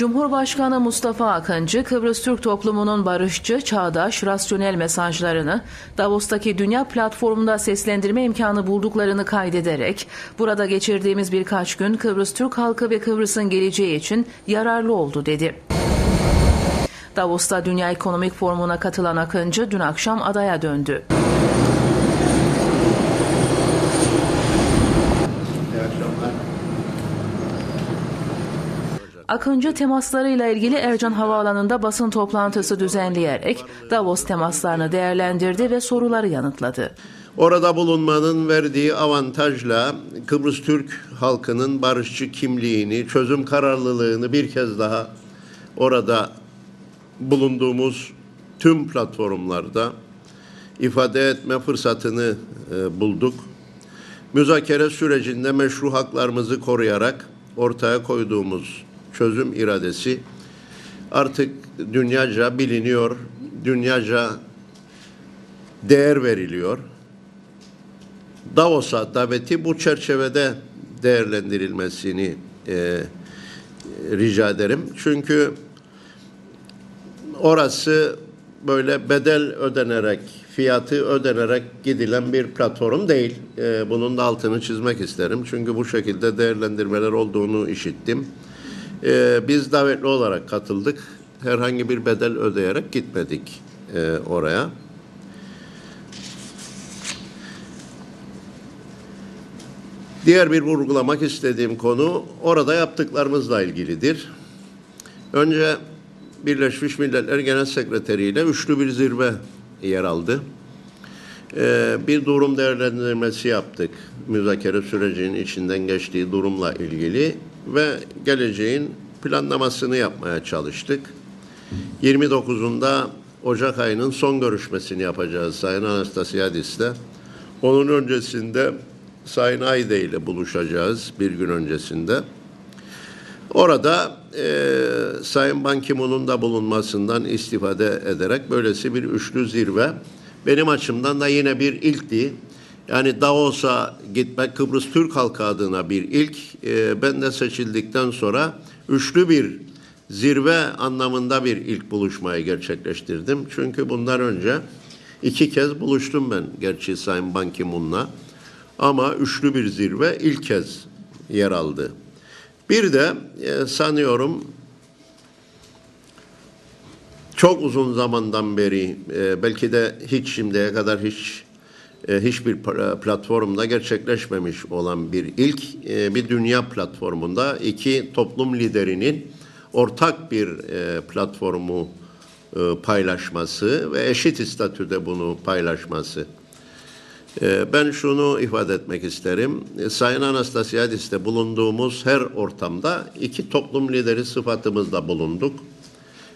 Cumhurbaşkanı Mustafa Akıncı, Kıbrıs Türk toplumunun barışçı, çağdaş, rasyonel mesajlarını Davos'taki dünya platformunda seslendirme imkanı bulduklarını kaydederek, burada geçirdiğimiz birkaç gün Kıbrıs Türk halkı ve Kıbrıs'ın geleceği için yararlı oldu dedi. Davos'ta Dünya Ekonomik Forumu'na katılan Akıncı dün akşam adaya döndü. Akıncı temaslarıyla ilgili Ercan Havaalanı'nda basın toplantısı düzenleyerek Davos temaslarını değerlendirdi ve soruları yanıtladı. Orada bulunmanın verdiği avantajla Kıbrıs Türk halkının barışçı kimliğini, çözüm kararlılığını bir kez daha orada bulunduğumuz tüm platformlarda ifade etme fırsatını e, bulduk. Müzakere sürecinde meşru haklarımızı koruyarak ortaya koyduğumuz çözüm iradesi artık dünyaca biliniyor, dünyaca değer veriliyor. Davos'a daveti bu çerçevede değerlendirilmesini e, rica ederim. Çünkü orası böyle bedel ödenerek, fiyatı ödenerek gidilen bir platform değil. E, bunun da altını çizmek isterim. Çünkü bu şekilde değerlendirmeler olduğunu işittim. E, biz davetli olarak katıldık. Herhangi bir bedel ödeyerek gitmedik e, oraya. Diğer bir vurgulamak istediğim konu orada yaptıklarımızla ilgilidir. Önce Birleşmiş Milletler Genel Sekreteri ile üçlü bir zirve yer aldı. Ee, bir durum değerlendirmesi yaptık. Müzakere sürecinin içinden geçtiği durumla ilgili ve geleceğin planlamasını yapmaya çalıştık. 29'unda Ocak ayının son görüşmesini yapacağız Sayın Anastasiadis'le. Onun öncesinde Sayın Ayde ile buluşacağız bir gün öncesinde. Orada e, Sayın Ban Ki-moon'un da bulunmasından istifade ederek böylesi bir üçlü zirve benim açımdan da yine bir ilkti. Yani Davos'a gitmek Kıbrıs Türk halkı adına bir ilk. E, ben de seçildikten sonra üçlü bir zirve anlamında bir ilk buluşmayı gerçekleştirdim. Çünkü bundan önce iki kez buluştum ben gerçi Sayın Ban Ki-moon'la. Ama üçlü bir zirve ilk kez yer aldı. Bir de e, sanıyorum çok uzun zamandan beri e, belki de hiç şimdiye kadar hiç e, hiçbir pla- platformda gerçekleşmemiş olan bir ilk e, bir dünya platformunda iki toplum liderinin ortak bir e, platformu e, paylaşması ve eşit statüde bunu paylaşması. Ee, Ben şunu ifade etmek isterim. Ee, Sayın Anastasiadis'te bulunduğumuz her ortamda iki toplum lideri sıfatımızda bulunduk.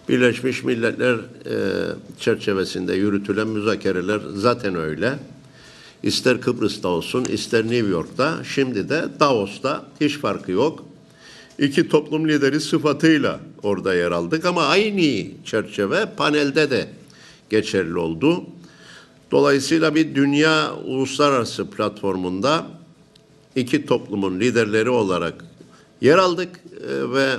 Birleşmiş Milletler e, çerçevesinde yürütülen müzakereler zaten öyle. İster Kıbrıs'ta olsun, ister New York'ta, şimdi de Davos'ta hiç farkı yok. İki toplum lideri sıfatıyla orada yer aldık ama aynı çerçeve panelde de geçerli oldu. Dolayısıyla bir dünya uluslararası platformunda iki toplumun liderleri olarak yer aldık e, ve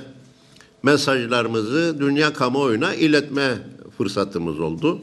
mesajlarımızı dünya kamuoyuna iletme fırsatımız oldu.